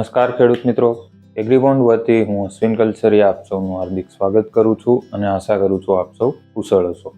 નમસ્કાર ખેડૂત મિત્રો. એગ્રીબોન્ડ વતી હું અશ્વિન કલ્સરી આપ સૌનું હાર્દિક સ્વાગત કરું છું અને આશા કરું છું આપ સૌ કુશળ હશો.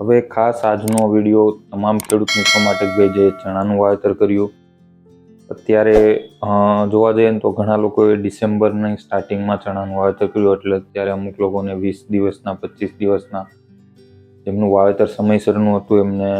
હવે ખાસ આજનો વીડિયો તમામ ખેડૂત મિત્રો માટે કે જે ચણાનું વાવેતર કર્યું. અત્યારે જોવા જઈએ ને તો ઘણા લોકોએ ડિસેમ્બરની સ્ટાર્ટિંગમાં ચણાનું વાવેતર કર્યું એટલે અત્યારે અમુક લોકોને વીસ દિવસના, પચીસ દિવસના જેમનું વાવેતર સમયસરનું હતું એમને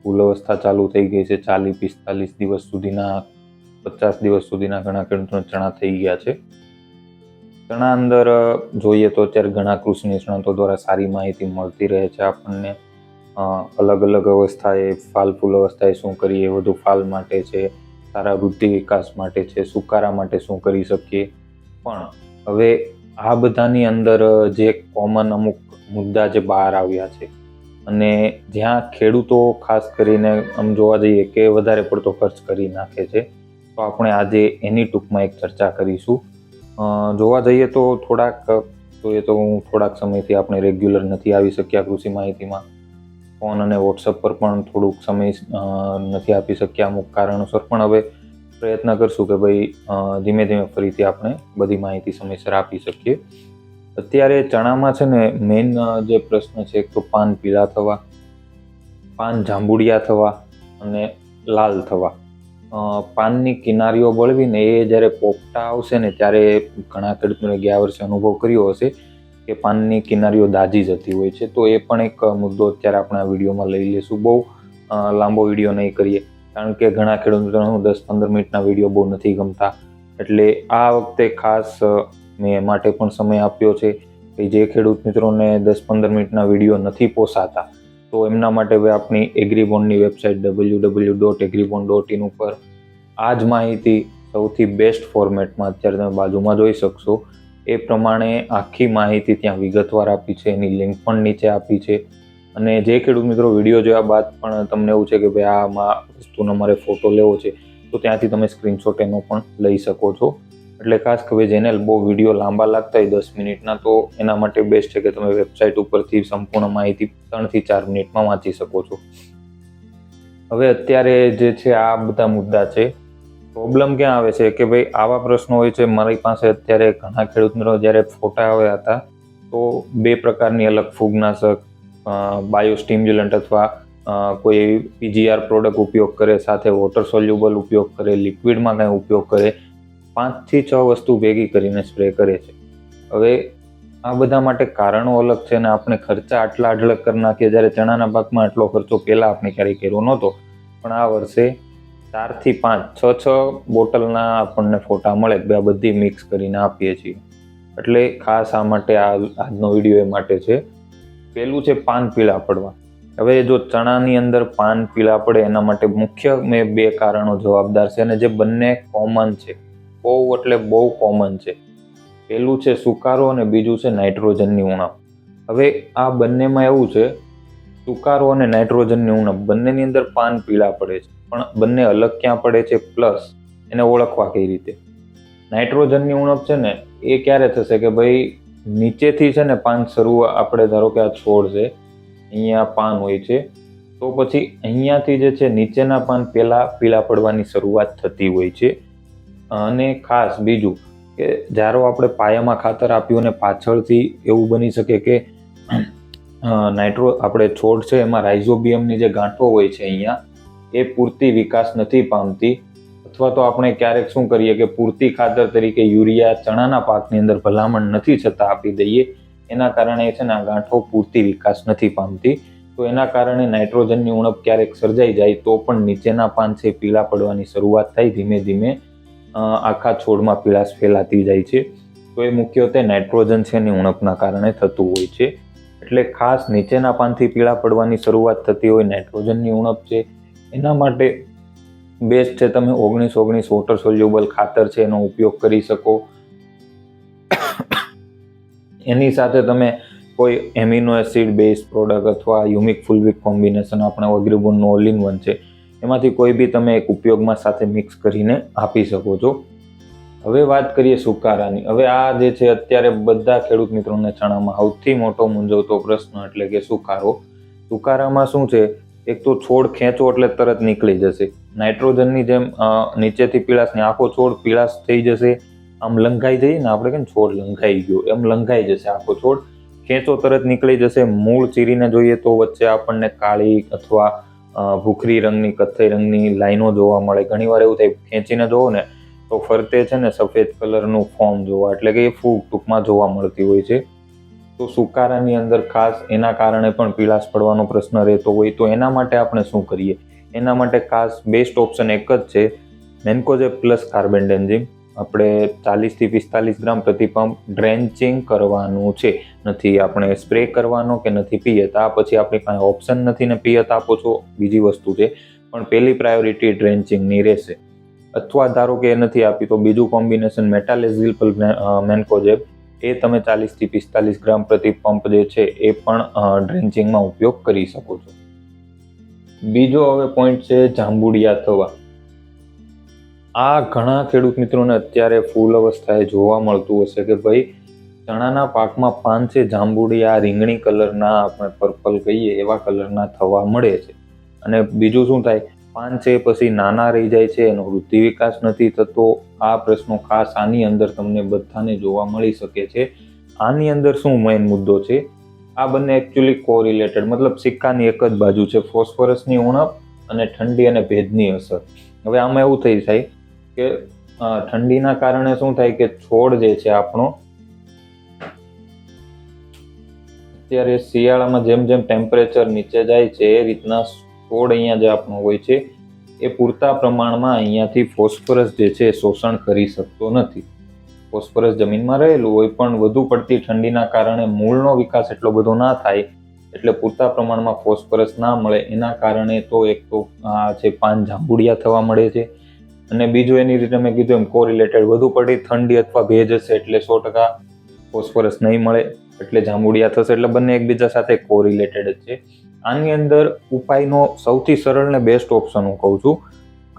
ફૂલ અવસ્થા ચાલુ થઈ ગઈ છે ચાલીસ પિસ્તાલીસ દિવસ સુધીના પચાસ દિવસ સુધીના ઘણા ખેડૂતોને ચણા થઈ ગયા છે. ચણા અંદર જોઈએ તો અત્યારે ઘણા કૃષિ નિષ્ણાતો દ્વારા સારી માહિતી મળતી રહે છે. આપણને અલગ અલગ અવસ્થાએ ફાલ ફૂલ અવસ્થાએ શું કરીએ વધુ ફાલ માટે છે, સારા વૃદ્ધિ વિકાસ માટે છે, સુકારા માટે શું કરી શકીએ. પણ હવે આ બધાની અંદર જે કોમન અમુક મુદ્દા જે બહાર આવ્યા છે અને જ્યાં ખેડૂતો ખાસ કરીને આમ જોવા જઈએ કે વધારે પડતો ખર્ચ કરી નાખે છે તો આપણે આજે એની ટૂંકમાં એક ચર્ચા કરીશું. જોવા જઈએ તો થોડાક જોઈએ તો હું થોડાક સમયથી આપણે રેગ્યુલર નથી આવી શક્યા કૃષિ માહિતીમાં. ફોન અને વોટ્સઅપ પર પણ થોડુંક સમય નથી આપી શક્યા અમુક કારણોસર. પણ હવે પ્રયત્ન કરશું કે ભાઈ ધીમે ધીમે ફરીથી આપણે બધી માહિતી સમયસર આપી શકીએ. અત્યારે ચણામાં છે ને મેઇન જે પ્રશ્ન છે, એક તો પાન પીળા થવા, પાન જાંબુડિયા થવા અને લાલ થવા. પાનની કિનારીઓ બળવીને એ જ્યારે પોપટા આવશે ને ત્યારે ઘણા ખેડૂતોને ગયા વર્ષે અનુભવ કર્યો હશે કે પાનની કિનારીઓ દાજી જતી હોય છે. તો એ પણ એક મુદ્દો અત્યારે આપણે આ વિડીયોમાં લઈ લઈશું. બહુ લાંબો વીડિયો નહીં કરીએ, કારણ કે ઘણા ખેડૂતોને હું દસ પંદર મિનિટના વીડિયો બહુ નથી ગમતા. એટલે આ વખતે ખાસ મેં માટે પણ સમય આપ્યો છે કે જે ખેડૂત મિત્રોને દસ પંદર મિનિટના વીડિયો નથી પોસાતા તો એમના માટે હવે આપણી એગ્રીબોન્ડની website W W dot Agribond dot in ઉપર આ જ માહિતી સૌથી બેસ્ટ ફોર્મેટમાં અત્યારે તમે બાજુમાં જોઈ શકશો. એ પ્રમાણે આખી માહિતી ત્યાં વિગતવાર આપી છે, એની લિંક પણ નીચે આપી છે. અને જે ખેડૂત મિત્રો વીડિયો જોયા બાદ પણ તમને એવું છે કે ભાઈ આમાં વસ્તુનો મારે ફોટો લેવો છે, તો ત્યાંથી તમે સ્ક્રીનશોટ એનો પણ લઈ શકો છો. એટલે ખાસ કે જેને બહુ વીડિયો લાંબા લાગતા હોય દસ મિનિટના, તો એના માટે બેસ્ટ છે કે તમે વેબસાઇટ ઉપરથી સંપૂર્ણ માહિતી ત્રણથી ચાર મિનિટમાં વાંચી શકો છો. હવે અત્યારે જે છે આ બધા મુદ્દા છે પ્રોબ્લેમ ક્યાં આવે છે? કે ભાઈ આવા પ્રશ્નો હોય છે, મારી પાસે અત્યારે ઘણા ખેડૂત મિત્રો જ્યારે ફોટા આવ્યા હતા, તો બે પ્રકારની અલગ ફૂગનાશક બાયો સ્ટિમ્યુલન્ટ અથવા કોઈ પીજીઆર પ્રોડક્ટ ઉપયોગ કરે, સાથે વોટર સોલ્યુબલ ઉપયોગ કરે લિક્વિડમાં કંઈ ઉપયોગ કરે પાંચથી છ વસ્તુ ભેગી કરીને સ્પ્રે કરે છે. હવે આ બધા માટે કારણો અલગ છે અને આપણે ખર્ચા આટલા અઢળક કરી નાખીએ જ્યારે ચણાના પાકમાં આટલો ખર્ચો પહેલાં આપણે ક્યારેય કર્યો નહોતો. પણ આ વર્ષે ચારથી પાંચ, છ છ બોટલના આપણને ફોટા મળે બે બધી મિક્સ કરીને આપીએ છીએ. એટલે ખાસ આ માટે આ આજનો વીડિયો એ માટે છે. પહેલું છે પાન પીળા પડવા. હવે જો ચણાની અંદર પાન પીળા પડે એના માટે મુખ્ય મેં બે કારણો જવાબદાર છે અને જે બંને કોમન છે. બહુ એટલે બહુ કોમન છે. પહેલું છે સુકારો અને બીજું છે નાઇટ્રોજનની ઉણપ. હવે આ બંનેમાં એવું છે, સુકારો અને નાઇટ્રોજનની ઉણપ બંનેની અંદર પાન પીળા પડે છે, પણ બંને અલગ ક્યાં પડે છે? પ્લસ એને ઓળખવા કઈ રીતે? નાઇટ્રોજનની ઉણપ છે ને, એ ક્યારે થશે કે ભાઈ નીચેથી છે ને પાન શરૂ આપણે ધારો કે આ છોડ છે, અહીંયા પાન હોય છે, તો પછી અહીંયાથી જે છે નીચેના પાન પહેલાં પીળા પડવાની શરૂઆત થતી હોય છે. અને ખાસ બીજું કે જ્યારે આપણે પાયામાં ખાતર આપ્યું અને પાછળથી એવું બની શકે કે નાઇટ્રો આપણે છોડ છે એમાં રાઇઝોબિયમની જે ગાંઠો હોય છે અહીંયા, એ પૂરતી વિકાસ નથી પામતી. અથવા તો આપણે ક્યારેક શું કરીએ કે પૂરતી ખાતર તરીકે યુરિયા ચણાના પાકની અંદર ભલામણ નથી છતાં આપી દઈએ, એના કારણે છે ને આ ગાંઠો પૂરતી વિકાસ નથી પામતી. તો એના કારણે નાઇટ્રોજનની ઉણપ ક્યારેક સર્જાઈ જાય તો પણ નીચેના પાન છે પીળા પડવાની શરૂઆત થાય ધીમે ધીમે. આખા છોડમાં પીળાશ ફેલાતી જાય છે. તો એ મુખ્યત્વે નાઇટ્રોજન છે એની ઉણપના કારણે થતું હોય છે. એટલે ખાસ નીચેના પાનથી પીળા પડવાની શરૂઆત થતી હોય નાઇટ્રોજનની ઉણપ છે. એના માટે બેસ્ટ છે તમે ઓગણીસ ઓગણીસ વોટર સોલ્યુબલ ખાતર છે એનો ઉપયોગ કરી શકો. એની સાથે તમે કોઈ એમિનો એસિડ, બેઝ પ્રોડક્ટ અથવા યુમિક ફુલવિક કોમ્બિનેશન, આપણે અગ્રીબોનનું ઓલ ઇન વન છે. એમાંથી કોઈ બી તમે એક ઉપયોગમાં સાથે મિક્સ કરીને આપી શકો છો. હવે વાત કરીએ સુકારાની. હવે આ જે છે અત્યારે બધા ખેડૂત મિત્રોને ચણામાં સૌથી મોટો મૂંઝવતો પ્રશ્ન એટલે કે સુકારો. સુકારામાં શું છે? એક તો છોડ ખેંચો એટલે તરત નીકળી જશે. નાઇટ્રોજનની જેમ નીચેથી પીળાશની આખો છોડ પીળાશ થઈ જશે. આમ લંઘાઈ જઈએ ને આપણે કેમ છોડ લંઘાઈ ગયો? એમ લંઘાઈ જશે આખો છોડ. ખેંચો તરત નીકળી જશે. મૂળ ચીરીને જોઈએ તો વચ્ચે આપણને કાળી અથવા ભૂખરી રંગની, કથ્થઈ રંગની લાઈનો જોવા મળે. ઘણીવાર એવું થાય, ખેંચીને જોવો ને, તો ફરતે છે ને સફેદ કલરનું ફોર્મ જોવા. એટલે કે એ ફૂગ ટૂંકમાં જોવા મળતી હોય છે. તો સુકારાની અંદર ખાસ એના કારણે પણ પીળાશ પડવાનો પ્રશ્ન રહેતો હોય. તો એના માટે આપણે શું કરીએ? એના માટે ખાસ બેસ્ટ ઓપ્શન એક જ છે. મેન્કોજેબ પ્લસ કાર્બેન્ડેન્ઝિમ આપણે ચાલીસથી પિસ્તાલીસ ગ્રામ પ્રતિ પંપ ડ્રેન્ચિંગ કરવાનું છે. નથી આપણે સ્પ્રે કરવાનો કે નથી પિયત આ પછી આપણી પાસે ઓપ્શન નથી ને પિયત આપો છો, બીજી વસ્તુ છે. પણ પહેલી પ્રાયોરિટી ડ્રેન્ચિંગની રહેશે. અથવા ધારો કે નથી આપી, તો બીજું કોમ્બિનેશન મેટાલેઝિલ્પલ મેન્કોજેબ. એ તમે ચાલીસથી પિસ્તાલીસ ગ્રામ પ્રતિ પંપ જે છે, એ પણ ડ્રેન્ચિંગમાં ઉપયોગ કરી શકો છો. બીજો હવે પોઈન્ટ છે જાંબુડિયા થવા. આ ઘણા ખેડૂત મિત્રોને અત્યારે ફૂલ અવસ્થાએ જોવા મળતું હશે કે ભાઈ, ચણાના પાકમાં પાન છે આ રીંગણી કલરના આપણે પર્પલ કહીએ, એવા કલરના થવા મળે છે. અને બીજું શું થાય પાન છે પછી નાના રહી જાય છે, એનો વૃદ્ધિ વિકાસ નથી થતો. આ પ્રશ્નો ખાસ આની અંદર તમને બધાને જોવા મળી શકે છે. આની અંદર શું મેઇન મુદ્દો છે? આ બંને એકચ્યુઅલી કોરિલેટેડ મતલબ સિક્કાની એક જ બાજુ છે, ફોસ્ફરસની ઉણપ અને ઠંડી અને ભેજની અસર. હવે આમાં એવું થઈ થાય કે ઠંડીના કારણે શું થાય કે છોડ જે છે આપણો, અત્યારે શિયાળામાં જેમ જેમ ટેમ્પરેચર નીચે જાય છે, એ રીતના છોડ અહીંયા જે આપણો હોય છે, એ પૂરતા પ્રમાણમાં અહીંયાથી ફોસ્ફરસ જે છે એ શોષણ કરી શકતો નથી. ફોસ્ફરસ જમીનમાં રહેલું હોય પણ વધુ પડતી ઠંડીના કારણે મૂળનો વિકાસ એટલો બધો ના થાય, એટલે પૂરતા પ્રમાણમાં ફોસ્ફરસ ના મળે. એના કારણે તો એક તો આ છે પાન જાંબુડિયા થવા મળે છે અને બીજું એની રીતે મેં કીધું એમ કોરિલેટેડ વધુ પડતી ઠંડી અથવા ભેજ હશે એટલે સો ટકા ફોસ્ફરસ નહીં મળે, એટલે જાંબુડિયા થશે, એટલે બંને એકબીજા સાથે કોરિલેટેડ જ છે. આની અંદર ઉપાયનો સૌથી સરળ ને બેસ્ટ ઓપ્શન હું કહું છું.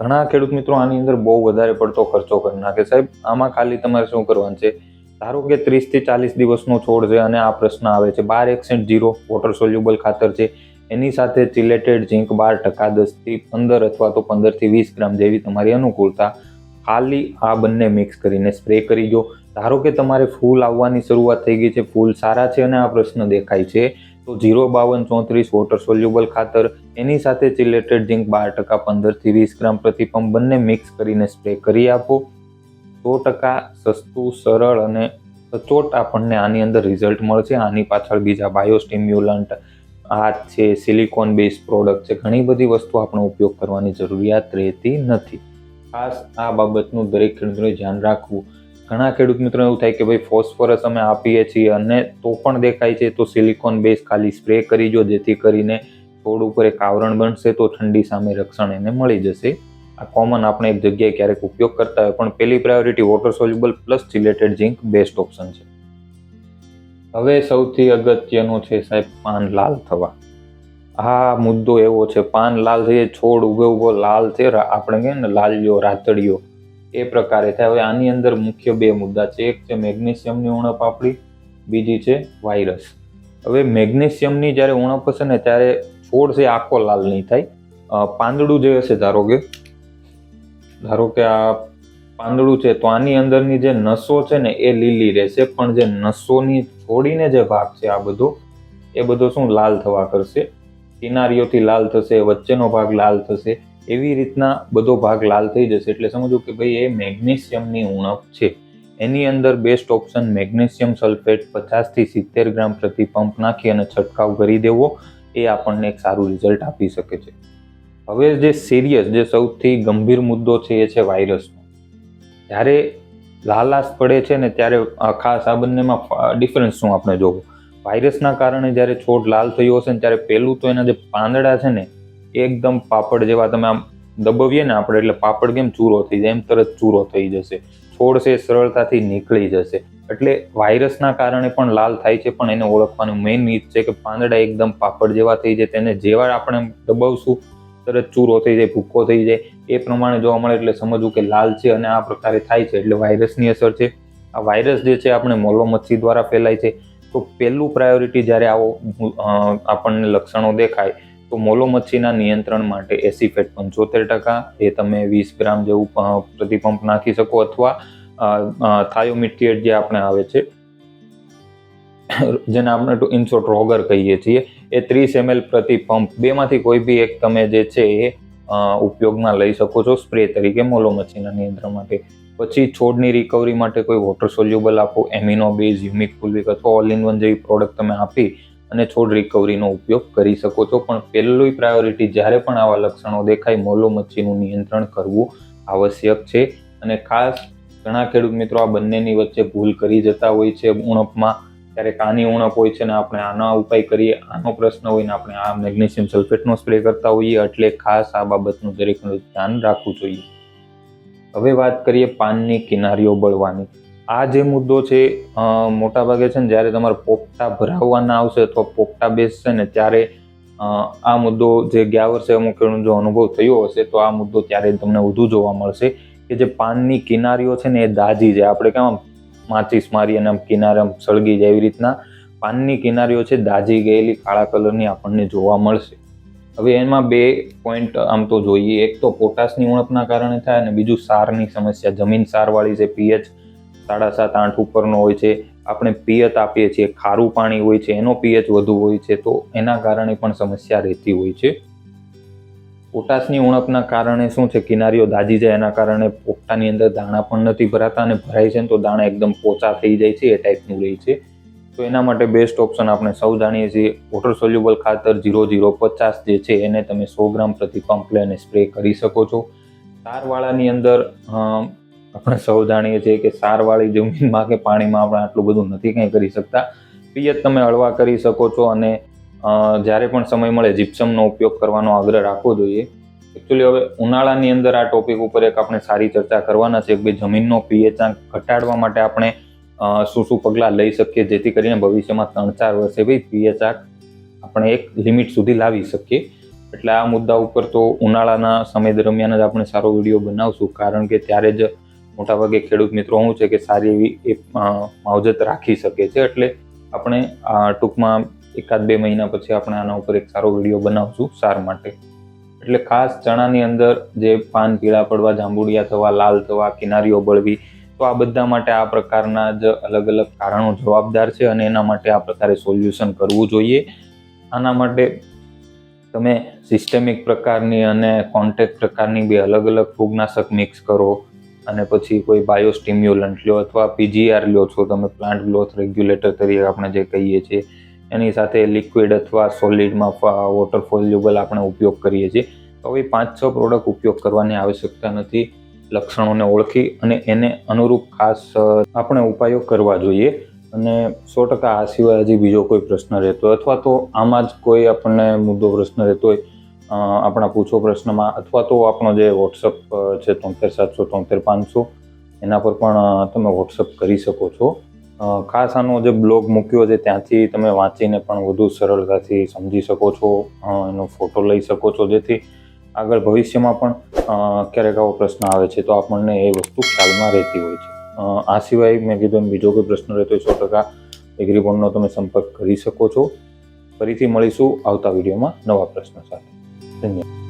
ઘણા ખેડૂત મિત્રો આની અંદર બહુ વધારે પડતો ખર્ચો કરી નાખે. સાહેબ, આમાં ખાલી તમારે શું કરવાનું છે? ધારો કે ત્રીસથી ચાલીસ દિવસનો છોડ છે અને આ પ્રશ્ન આવે છે. બાર એક્સેન્ટ જીરો વોટર સોલ્યુબલ ખાતર છે. એની સાથે ચિલેટેડ ઝીંક બાર ટકા દસથી પંદર અથવા તો પંદરથી વીસ ગ્રામ જેવી તમારી અનુકૂળતા, ખાલી આ બંને મિક્સ કરીને સ્પ્રે કરી દો. ધારો કે તમારે ફૂલ આવવાની શરૂઆત થઈ ગઈ છે, ફૂલ સારા છે અને આ પ્રશ્ન દેખાય છે, તો જીરો બાવન ચોત્રીસ વોટર સોલ્યુબલ ખાતર, એની સાથે ચિલેટેડ ઝીંક બાર ટકા પંદરથી વીસ ગ્રામ પ્રતિ પંપ બંને મિક્સ કરીને સ્પ્રે કરી આપો. સો ટકા સસ્તું, સરળ અને સચોટ આપણને આની અંદર રિઝલ્ટ મળશે. આની પાછળ બીજા બાયોસ્ટિમ્યુલન્ટ આ છે સિલિકોન બેઝ પ્રોડક્ટ છે. ઘણી બધી વસ્તુ આપણે ઉપયોગ કરવાની જરૂરિયાત રહેતી નથી. ખાસ આ બાબતનું દરેક ખેડૂતોએ ધ્યાન રાખવું. ઘણા ખેડૂત મિત્રો એવું થાય કે ભાઈ ફોસ્ફરસ અમે આપીએ છીએ અને તો પણ દેખાય છે, તો સિલિકોન બેઝ ખાલી સ્પ્રે કરી જો, જેથી કરીને છોડ ઉપર એક આવરણ બનશે તો ઠંડી સામે રક્ષણ એને મળી જશે. આ કોમન આપણે એક જગ્યાએ ક્યારેક ઉપયોગ કરતા હોય, પણ પહેલી priority water soluble plus chelated zinc best option છે. હવે સૌથી અગત્યનો છે સાહેબ પાન લાલ થવા. આ મુદ્દો એવો છે પાન લાલ થઈ છોડ ઉગે ઊભો, લાલ છે આપણે કહીએ ને લાલિયો રાતડિયો એ પ્રકારે થાય. હવે આની અંદર મુખ્ય બે મુદ્દા છે. એક છે મેગ્નેશિયમની ઉણપ આપણી, બીજી છે વાયરસ. હવે મેગ્નેશિયમની જ્યારે ઉણપ હશે ને, ત્યારે છોડ છે આખો લાલ નહીં થાય પાંદડું જે હશે, ધારો કે ધારો કે આ પાંદડું છે, તો આની અંદરની જે નસો છે ને, એ લીલી રહેશે. પણ જે નસોની છોડીને જે ભાગ છે આ બધો, એ બધો શું લાલ થવા કરશે? કિનારીઓથી લાલ થશે, વચ્ચેનો ભાગ લાલ થશે, એવી રીતના બધો ભાગ લાલ થઈ જશે. એટલે સમજો કે ભાઈ, એ મેગ્નેશિયમની ઉણપ છે. એની અંદર બેસ્ટ ઓપ્શન મેગ્નેશિયમ સલ્ફેટ પચાસથી સિત્તેર ગ્રામ પ્રતિ પંપ નાખી અને છંટકાવ કરી દેવો. એ આપણને એક સારું રિઝલ્ટ આપી શકે છે. હવે જે સિરિયસ જે સૌથી ગંભીર મુદ્દો છે એ છે વાયરસનો જ્યારે લાલાશ પડે છે ને ત્યારે ખાસ આ બંનેમાં ડિફરન્સ શું આપણે જોવું? વાયરસના કારણે જ્યારે છોડ લાલ થયો હશે ને ત્યારે પહેલું તો એના જે પાંદડા છે ને, એકદમ પાપડ જેવા તમે આમ દબાવીએ ને આપણે, એટલે પાપડ કેમ ચૂરો થઈ જાય? એમ તરત ચૂરો થઈ જશે. છોડ છે સરળતાથી નીકળી જશે. એટલે વાયરસના કારણે પણ લાલ થાય છે, પણ એને ઓળખવાનું મેઇન રીત છે કે પાંદડા એકદમ પાપડ જેવા થઈ જાય, તેને જેવા આપણે દબાવશું, તરત ચૂરો થઈ જાય ભૂકો થઈ જાય. એ પ્રમાણે જોવા મળે એટલે સમજવું કે લાલ છે અને આ પ્રકારે થાય છે, એટલે વાયરસની અસર છે. આ વાયરસ જે છે આપણે મોલો મચ્છી દ્વારા ફેલાય છે. તો પહેલું પ્રાયોરિટી જ્યારે આવો આપણને લક્ષણો દેખાય, તો મોલો મચ્છીના નિયંત્રણ માટે એસીફેટ પંચોતેર ટકા, એ તમે વીસ ગ્રામ જેવું પ્રતિપંપ નાખી શકો અથવા થાયોમિટ્રીએટ જે આપણે આવે છે, જેને આપણે ટુ ઇન રોગર કહીએ છીએ, એ ત્રીસ એમએલ પ્રતિ પંપ બેમાંથી કોઈ બી એક તમે જે છે એ ઉપયોગમાં લઈ શકો છો. સ્પ્રે તરીકે મોલોમચીના નિયંત્રણ માટે. પછી છોડની રિકવરી માટે કોઈ વોટર સોલ્યુબલ આપો એમિનો બેઝ હ્યુમિક ફુલવિક અથવા ઓલ ઇન વન જેવી પ્રોડક્ટ તમે આપી અને છોડ રિકવરીનો ઉપયોગ કરી શકો છો. પણ પહેલું પ્રાયોરિટી જ્યારે પણ આવા લક્ષણો દેખાય મોલોમચ્છીનું નિયંત્રણ કરવું આવશ્યક છે. અને ખાસ ઘણા ખેડૂત મિત્રો આ બંનેની વચ્ચે ભૂલ કરી જતા હોય છે ઉણપમાં. ક્યારેક આની ઉણપ હોય છે ને આપણે આના ઉપાય કરીએ. આનો પ્રશ્ન હોય ને આપણે આ મેગ્નેશિયમ સલ્ફેટનો સ્પ્રે કરતા હોઈએ. એટલે ખાસ આ બાબતનું દરેકનું ધ્યાન રાખવું જોઈએ. હવે વાત કરીએ પાનની કિનારીઓ બળવાની. આ જે મુદ્દો છે મોટાભાગે છે ને જ્યારે તમારે પોપટા ભરાવવાના આવશે અથવા પોપટા બેસશે ને ત્યારે આ મુદ્દો જે ગયા વર્ષે અમુક જો અનુભવ થયો હશે તો આ મુદ્દો ત્યારે તમને વધુ જોવા મળશે કે જે પાનની કિનારીઓ છે ને એ દાજી છે. આપણે કેમ માચીસ મારી અને આમ કિનારે સળગી જાય એવી રીતના પાનની કિનારીઓ છે દાજી ગયેલી કાળા કલરની આપણને જોવા મળશે. હવે એમાં બે પોઈન્ટ આમ તો જોઈએ. એક તો પોટાશની ઉણપના કારણે થાય અને બીજું સારની સમસ્યા. જમીન સારવાળી છે પીએચ સાડા સાત, આઠ ઉપરનો હોય છે. આપણે પિયત આપીએ છીએ, ખારું પાણી હોય છે, એનો પીએચ વધુ હોય છે, તો એના કારણે પણ સમસ્યા રહેતી હોય છે. પોટાશની ઉણપના કારણે શું છે? કિનારીઓ દાજી જાય, એના કારણે પોટાની અંદર દાણા પણ નથી ભરાતા અને ભરાય છે ને તો દાણા એકદમ પોચા થઈ જાય છે, એ ટાઈપનું રહે છે. તો એના માટે બેસ્ટ ઓપ્શન આપણે સૌ જાણીએ છીએ વોટર સોલ્યુબલ ખાતર જીરો જીરો પચાસ જે છે, એને તમે સો ગ્રામ પ્રતિ પંપ લઈને સ્પ્રે કરી શકો છો. સારવાળાની અંદર આપણે સૌ જાણીએ છીએ કે સારવાળી જમીનમાં કે પાણીમાં આપણે આટલું બધું નથી કંઈ કરી શકતા. પિયત તમે હળવા કરી શકો છો અને જ્યારે પણ સમય મળે જીપ્સમનો ઉપયોગ કરવાનો આગ્રહ રાખવો જોઈએ. એકચ્યુઅલી હવે ઉનાળાની અંદર આ ટોપિક ઉપર એક આપણે સારી ચર્ચા કરવાના છે. કે જમીનનો પીએચ ઘટાડવા માટે આપણે શું શું પગલાં લઈ શકીએ જેથી કરીને ભવિષ્યમાં ત્રણ ચાર વર્ષે બી પીએચ આપણે એક લિમિટ સુધી લાવી શકીએ. એટલે આ મુદ્દા ઉપર તો ઉનાળાના સમય દરમિયાન જ આપણે સારો વીડિયો બનાવશું. કારણ કે ત્યારે જ મોટાભાગે ખેડૂત મિત્રો શું છે કે સારી એવી એ માવજત રાખી શકે છે. એટલે આપણે ટૂંકમાં એકાદ બે મહિના પછી આપણે આના ઉપર એક સારો વીડિયો બનાવશું સાર માટે. એટલે ખાસ ચણાની અંદર જે પાન પીળા પડવા, જાંબુડિયા થવા, લાલ થવા, કિનારીઓ બળવી, તો આ બધા માટે આ પ્રકારના જ અલગ અલગ કારણો જવાબદાર છે અને એના માટે આ પ્રકારે સોલ્યુશન કરવું જોઈએ. આના માટે તમે સિસ્ટેમિક પ્રકારની અને કોન્ટેક્ટ પ્રકારની બે અલગ અલગ ફૂગનાશક મિક્સ કરો અને પછી કોઈ બાયોસ્ટિમ્યુલન્ટ લો અથવા પીજીઆર લો છો, તમે પ્લાન્ટ ગ્રોથ રેગ્યુલેટર તરીકે આપણે જે કહીએ છીએ એની સાથે લિક્વિડ અથવા સોલિડમાં વોટર ફોલ્યુબલ આપણે ઉપયોગ કરીએ છીએ. તો હવે પાંચ છ પ્રોડક્ટ ઉપયોગ કરવાની આવશ્યકતા નથી, લક્ષણોને ઓળખી અને એને અનુરૂપ ખાસ આપણે ઉપાયો કરવા જોઈએ. અને સો ટકા આ સિવાય હજી બીજો કોઈ પ્રશ્ન રહેતો હોય અથવા તો આમાં જ કોઈ આપણને મુદ્દો પ્રશ્ન રહેતો હોય આપણા પૂછો પ્રશ્નમાં અથવા તો આપણો જે વોટ્સઅપ છે તોતેર સાતસો તોતેર પાંચસો, એના પર પણ તમે વોટ્સઅપ કરી શકો છો. ખાસ આનો જે બ્લોગ મૂક્યો છે, ત્યાંથી તમે વાંચીને પણ વધુ સરળતાથી સમજી શકો છો. એનો ફોટો લઈ શકો છો. જેથી આગળ ભવિષ્યમાં પણ ક્યારેક આવો પ્રશ્ન આવે છે, તો આપણને એ વસ્તુ ખ્યાલમાં રહેતી હોય છે. આ સિવાય મેં કીધું એમ, બીજો કોઈ પ્રશ્ન રહેતો સો ટકા એગ્રીબોન્ડનો તમે સંપર્ક કરી શકો છો. ફરીથી મળીશું આવતા વિડીયોમાં નવા પ્રશ્ન સાથે. ધન્યવાદ.